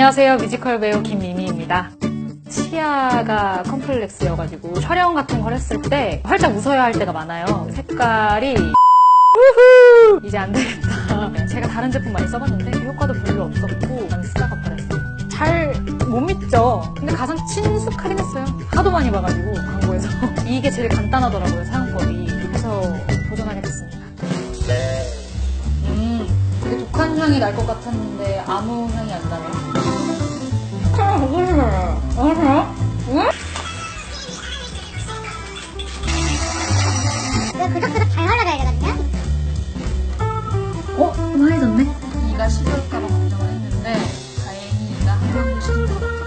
안녕하세요. 뮤지컬 배우 김미미입니다. 치아가 컴플렉스여가지고 촬영 같은 걸 했을 때 활짝 웃어야 할 때가 많아요. 색깔이 우후! 이제 안 되겠다. 제가 다른 제품 많이 써봤는데 효과도 별로 없었고 난 쓰다가 버렸어요. 잘 못 믿죠? 근데 가장 친숙하긴 했어요. 하도 많이 봐가지고 광고에서 이게 제일 간단하더라고요 사용법이. 그래서 도전하게 됐습니다. 음, 되게 독한 향이 날 것 같았는데 아무 향이 안 나요. 알아? 응? 어? 좀 하얘졌네? 이가 시들까봐 걱정을 했는데 다행히 이가 음. 항상 보시는